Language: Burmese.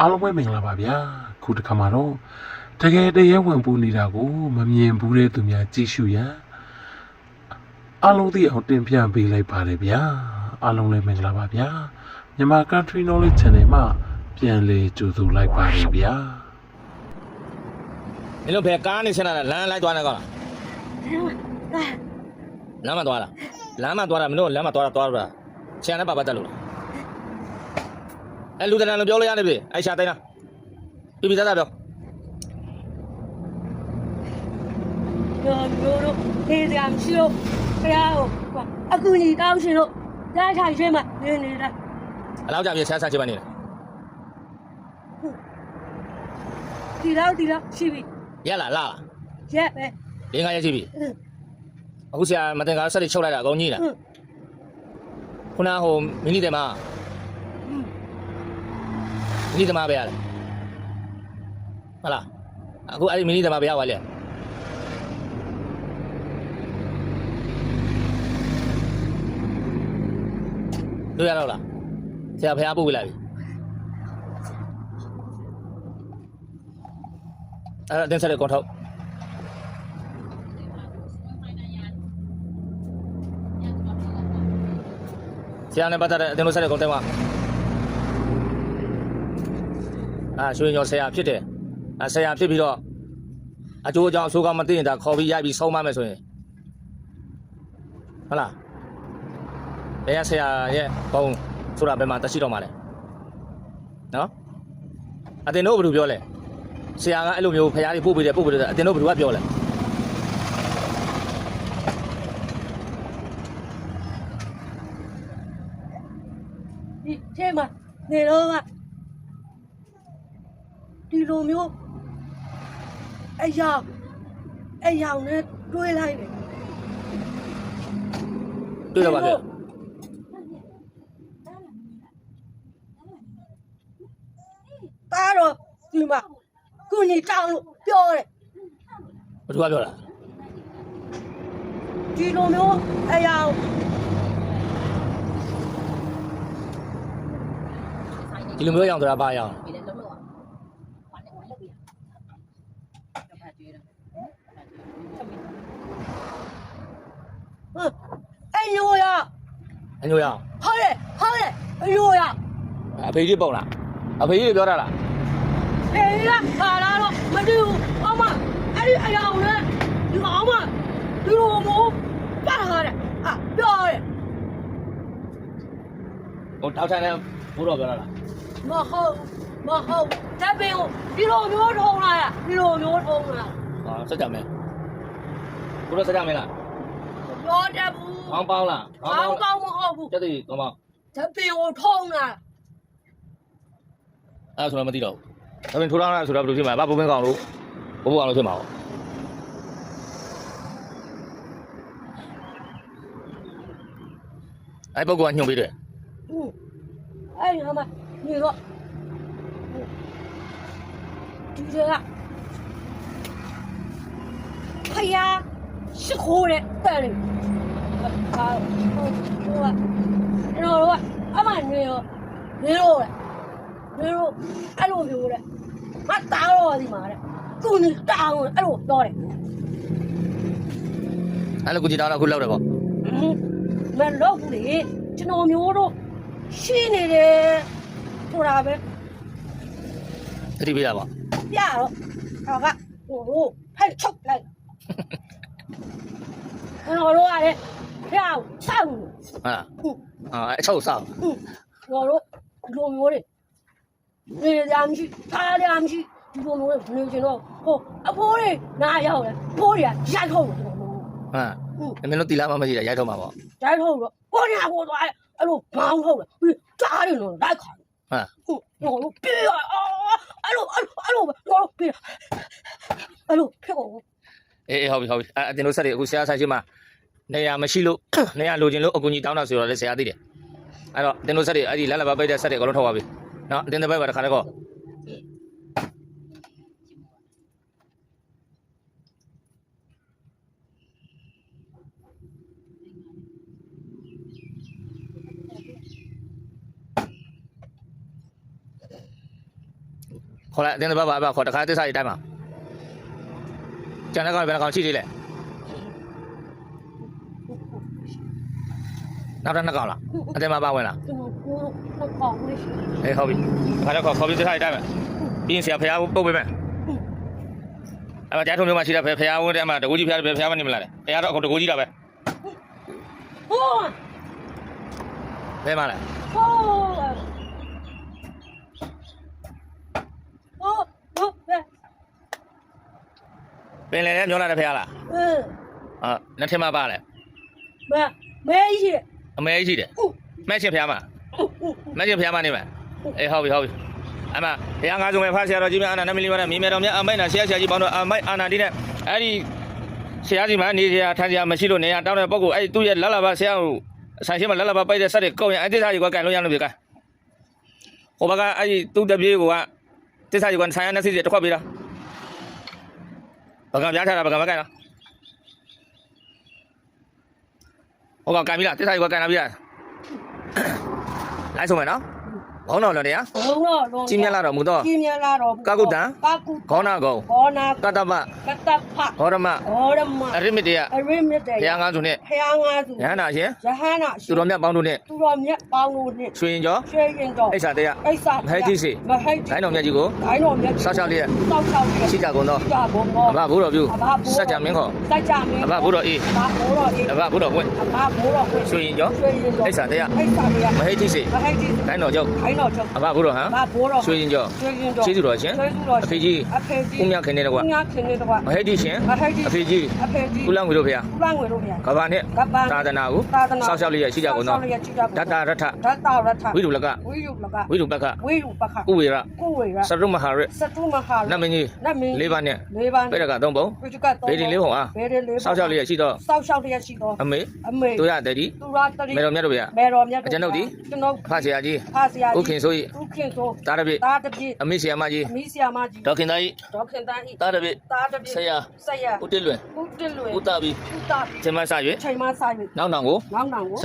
အားလုံးပဲမင်္ဂလာပါဗျာခုတစ်ခါမှာတော့တကယ်တရေဝင်ပူနေတာကိုမမြင်ဘူးတဲ့သူများကြည့်ရှုရန်အားလုံးသိအောင်တင်ပြပေးလိုက်ပါတယ်ဗျာအားလုံးလည်းမင်္ဂလာပါဗျာမြန်မာ Country Knowledge Channel မှာပြန်လည်ကြိုဆိုလိုက်ပါတယ်ဗျာမင်းတို့ဘယ်ကားနေစင်လာလမ်းလိုက်သွားနေကောလားလမ်းမသွားလားလမ်းမသွားတာမင်းတို့လမ်းမသွားတာသွားတာဆရာနဲ့ပါပတ်တက်လို့လား အဲလူတန်းလုံးပြောလို့ရတယ်ပြီအဲရှာတိုင်းလားပြပြသားသားပြောပြောပြောတော့ခေးစရာမရှိတော့ဖရာကိုအကူကြီးကောင်းရှင်လို့ကြားချရွှေမှာနေနေတာအလောက်ကြပြဆန်းဆန်းချစ်မနေတယ်ဒီတော့ဒီတော့ရှိပြီရက်လာလာလားရက်ပဲလင်းကားရက်ရှိပြီအခုဆရာမတင်ကားဆက်တွေချုပ်လိုက်တာအကုန်ကြီးလားခုနဟိုမီနီတယ်မ မီနီတယ်မပဲရတယ်ဟုတ်လားအခုအဲ့ဒီမီနီတယ်မပဲရပါလေတွေ့ရတော့လားဆရာဖះပို့ပြလိုက်ပြီအဲ့ဒါတင်ဆက်တဲ့ကွန်ထုတ်ဆရာနဲ့ပတ်သက်တဲ့အတင်လို့ဆက်တဲ့ကွန်တက်မှာ အာရွှေညော်ဆရာဖြစ်တယ်အာဆရာဖြစ်ပြီးတော့အကျိုးအကြောင်းအဆိုးကောင်းမသိရင်ဒါခေါ်ပြီးရိုက်ပြီးဆုံးမမယ်ဆိုရင်ဟုတ်လားဘယ်ရဆရာရဲ့ဘုံဆိုတာဘယ်မှာတက်ရှိတော့မှာလဲနော်အတင်တို့ဘယ်လိုပြောလဲဆရာကအဲ့လိုမျိုးဖရားတွေပို့ပေးတယ်ပို့ပေးတယ်အတင်တို့ဘယ်လိုကပြောလဲဒီထဲမှာနေတော့က ဒီလိုမျိုးအယောင်အယောင်နဲ့တွေးလိုက်တယ်တွေ့တော့ပါဗျာတားတော့ဒီမှာကုညီတောင်းလို့ပြောတယ်ဘယ်သူကပြောတာဒီလိုမျိုးအယောင်ဒီလိုမျိုးရောင်ဆိုတာဘာရောင် ဟမ်အယိုရအညိုရောင်ဟုတ်တယ်ဟုတ်တယ်အယိုရအဖေကြီးပုံလားအဖေကြီးပြောတာလားအေးလားဟာလာတော့မတူဘူးအမအဲ့ဒီအယောင်နဲ့ဒီကောင်မဒီလိုမျိုးပတ်ထားတယ်အာပြောတယ်ဟိုတောက်ချန်နဲ့ဘိုးတော်ပြောတာလားမဟုတ်မဟုတ်တပ်ပင်ကိုဒီလိုမျိုးထုံလာရဒီလိုမျိုးထုံလာဟာစက်ကြမယ် ဘိုးတော်စက်ကြမယ်လားပြောတတ်ဘူးကောင်းပေါင်းလားကောင်းကောင်းမဟုတ်ဘူးတက်သေးကောင်းပေါင်းတပ်ပင်ကိုထုံလာအဲ့ဒါဆိုတော့မသိတော့ဘူးဒါပေမဲ့ထိုးထောင်းလာဆိုတော့ဘယ်လိုဖြစ်မှာဘာဘိုးမင်းကောင်လို့ဘိုးဘိုး ကောင်လို့ဖြစ်မှာပေါ့အဲ့ပုဂ္ဂိုလ်ကညှို့ပေးတယ်ဟုတ်အဲ့ဒီမှာနေတော့ဒီကဖယားရှိခိုးတဲ့တဲ့လေဟာဟိုဟိုကတော့တော့အမနေရောနေရောနေရောအဲ့လိုပြောတဲ့မတားတော့ဒီမှာတဲ့သူနေတောင်းအဲ့လိုပြောတယ်အဲ့လိုကိုကြည်တောင်းတော့အခုလောက်တယ်ပေါ့မလို့ဘူးလေကျွန်တော်မျိုးတို့ရှိနေတယ်ဆိုတာပဲသတိပေးတာပေါ့ပြတော့တော့ကဟိုဟိုဖက်ချုပ်လိုက် ကျွန်တော်တို့ကလည်းဖျောက်ဆောက်ဟုတ်လားအာအချုပ်ဆောက်ကျွန်တော်တို့လူမျိုးတွေနေကြမရှိထားကြမရှိဒီလိုမျိုးတွေနေကျွန်တော်ဟိုအဖိုးတွေနားရောက်တယ်ဖိုးတွေကရိုက်ထုတ်တယ်ကျွန်တော်တို့ဟုတ်မင်းတို့တီလာမမရှိတာရိုက်ထုတ်မှာပေါ့ရိုက်ထုတ်တော့ကိုညာကိုသွားအဲ့လိုဘောင်းထုတ်တယ်ပြီးကြားတယ်လို့လိုက်ခါဟုတ်ဟုတ်တော့ပြေးအော်အဲ့လိုအဲ့လိုအဲ့လိုတော့ပြေးအဲ့လိုဖြစ်ကုန် အေးအေးဟုတ်ပြီဟုတ်ပြီအဲ့အတင်တို့ဆက်တွေအခုဆရာဆိုင်ရှိမှာနေရာမရှိလို့နေရာလိုချင်လို့အကူကြီးတောင်းတာဆိုတော့လည်းဆရာသိတယ်အဲ့တော့အတင်တို့ဆက်တွေအဲ့ဒီလက်လက်ပါပိတ်တဲ့ဆက်တွေအကုန်လုံးထုတ်ပါပြီနော်အတင်တဲ့ဘက်ကတခါတည်းကောဟခေါ်လိုက်အတင်းတစ်ပတ်ပါပါခေါ်တခါသစ္စာကြီးတိုင်းမှာ ကျန်တဲ့ကောင်ဘယ်နှကောင်ရှိသေးလဲနောက်တစ်နှစ်ကောင်လားအတင်းမပါဝင်လားကျွန်တော်ကိုတော့ကောင်းနေရှိအေးဟုတ်ပြီခါတော့ခေါ်ခေါ်ပြီးသစ္စာကြီးတိုင်းမှာပြီးရင်ဆရာဖះပုတ်ပေးမယ်အဲ့မှာကြားထုံမျိုးမှာရှိတဲ့ဖះဖះဝန်းတဲ့အမှာတကူကြီးဖះဖះမနေမလားလေဖះတော့အခုတကူကြီးတာပဲဟိုးဘယ်မှာလဲဟိုးဟိုးဟိုးဘယ် ပင်လယ်ထဲမျောလာတဲ့ဖះလား เออ ဟာနှစ်ထင်မှာပါလဲ ဘယ်မဲရှိတယ် အမဲကြီးရှိတယ် ဥ မဲ့ချင်းဖះမှာ ဥဥ မဲ့ချင်းဖះမှာနေမှာအေးဟုတ်ပြီဟုတ်ပြီအမဘုရားငါးစုံပဲဖားဆရာတော်ကြီးမြတ်အာနာနမီလီမနဲ့မြေမြတော်မြတ်အမိုက်နာဆရာဆရာကြီးပေါင်းတော့အမိုက်အာနာတိနဲ့အဲ့ဒီဆရာကြီးမှနေဆရာထိုင်ဆရာမရှိလို့နေရတောင်းတဲ့ပုဂ္ဂိုလ်အဲ့ဒီသူ့ရဲ့လက်လာပါဆရာကိုဆိုင်ရှိမှလက်လာပါပိုက်တဲ့ဆက်တွေကုန်ရင်အဲ့ဒီစားကြီးကကန်လို့ရလို့ပြီကဟိုဘကအဲ့ဒီသူ့တပြေးကတစ်စားကြီးကဆိုင်ရနဲ့စီစီတစ်ခွက်ပေးတာ ဘကပြားထားတာဘကမကန်လားဟိုကကန်ပြီလားတစ်စားကြီးကကန်လာပြီလားလိုက်ဆုံးမယ်နော် ဘောင်းတော်လည်းတရားဘုံတော့လုံးကြီးမြတ်လာတော်မူသောကြီးမြတ်လာတော့ကာကုတ္တံကာကုတ္တံခေါနာကုံခေါနာကတ္တပကတ္တဖဟောရမဟောရမအရိမတေယအရိမတေဘုရားငါးစုနှင့်ဖယားငါးစုယဟန္တာရှင်ယဟန္တာသူတော်မြတ်ပေါင်းတို့နှင့်သူတော်မြတ်ပေါင်းလို့နဲ့ရွှေရင်ကျော်ရွှေရင်တော်အိဆာတေယအိဆာမဟိတ်တိစေမဟိတ်တိဒိုင်းတော်မြတ်ကြီးကိုဒိုင်းတော်မြတ်ဆောက်ရှောက်လျက်စောက်ရှောက်လျက်ရှိကြကုန်သောရှိကြကုန်သောအဘဘိုးတော်ပြုအဘဘိုးစัจ jam မင်းခေါ်စัจ jam မင်းအဘဘိုးတော်အေးအဘဘိုးတော်အေးအဘဘိုးတော်ဝင့်အဘဘိုးတော်ဝင့်ရွှေရင်ကျော်ရွှေရင်တော်အိဆာတေယအိဆာတေယမဟိတ်တိစေမဟိတ်တိဒိုင်းတော်ကျော်ဒိုင်းတော်ချုပ်အဘဘိုးတော်ဟံအဘဘိုးတော်ရွှေရင်ကျော်ရွှေရင်တော်ကျေးဇူးတော်ရှင်ကျေးဇူးတော်အဖေကြီးအဖေကြီးဦးမြခင်တဲ့ကွာဦးမြခင်တဲ့ကွာမဟိတ်တိရှင်မဟိတ်တိအဖေကြီးအဖေကြီးကုလံဝေတို့ဖေယကုလငွေတို့ဗျာကဘာနှင့်ကပ္ပသာသနာကိုသာသနာဆောက်ရှောက်လျက်ရှိကြကုန်သောဆောက်ရှောက်လျက်ရှိကြကုန်ဒတ္တရထဓာတရထဝိရုလကဝိယုလကဝိရုပက္ခဝိယုပခဥဝေရကိုဝေရစရုမဟာရစတုမဟာနတ်မင်းကြီးနတ်မင်းလေးပါးနဲ့လေးပါးပိရကသုံးပုံပိဋကသုံးဗေဒင်လေးပုံအားဗေဒင်လေးပုံဆောက်ရှောက်လျက်ရှိသောစောက်ရှောက်လျက်ရှိသောအမေအမေတို့ရတဲ့ဒီသူရတတိမေတော်မြတ်တို့ဗျာမေတော်မြတ်အကျွန်ုပ်သည်ကျွန်ုပ်ဖဆရာကြီးဖာဆရာဥခင်ဆို၏ဥခင်ဆိုတာရပိတာတပိအမိဆရာမကြီးအမိဆရာမကြီးဒေါခင်သားကြီးဒေါခင်တန်းဤတာရပိတာတပိဆရာဆရာဦးတစ်လွင်ဥတ္တလွေဦးတာပြီးဥတာချိန်မဆ၍ချိန်မဆိုင်ပြီနောက်နောင်ကိုနောက်နောင်ကို